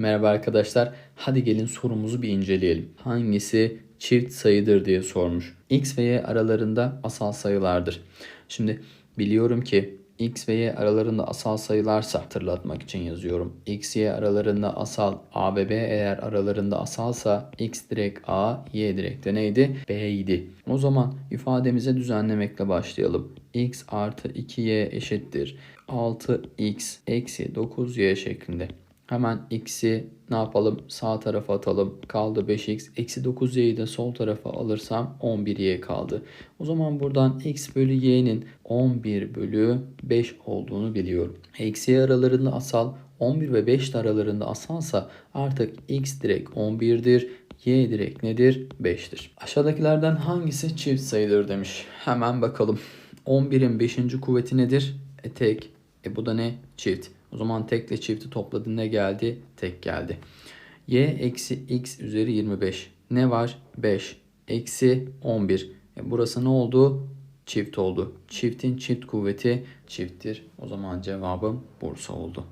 Merhaba arkadaşlar. Hadi gelin sorumuzu bir inceleyelim. Hangisi çift sayıdır diye sormuş. X ve Y aralarında asal sayılardır. Şimdi biliyorum ki X ve Y aralarında asal sayılarsa hatırlatmak için yazıyorum. X, Y aralarında asal A ve B eğer aralarında asalsa X direkt A, Y direkt de neydi? B idi. O zaman ifademize düzenlemekle başlayalım. X artı 2Y eşittir. 6X eksi 9Y şeklinde. Hemen x'i ne yapalım? Sağ tarafa atalım. Kaldı 5x. Eksi 9y'yi de sol tarafa alırsam 11y kaldı. O zaman buradan x bölü y'nin 11 bölü 5 olduğunu biliyorum. Eksi aralarında asal 11 ve 5 de aralarında asalsa artık x direkt 11'dir. Y direkt nedir? 5'tir. Aşağıdakilerden hangisi çift sayıdır demiş. Hemen bakalım. 11'in 5. kuvveti nedir? E tek. E bu da ne? Çift. O zaman tekle çifti topladın ne geldi? Tek geldi. Y eksi x üzeri 25. Ne var? 5. Eksi 11. E burası ne oldu? Çift oldu. Çiftin çift kuvveti çifttir. O zaman cevabım Bursa oldu.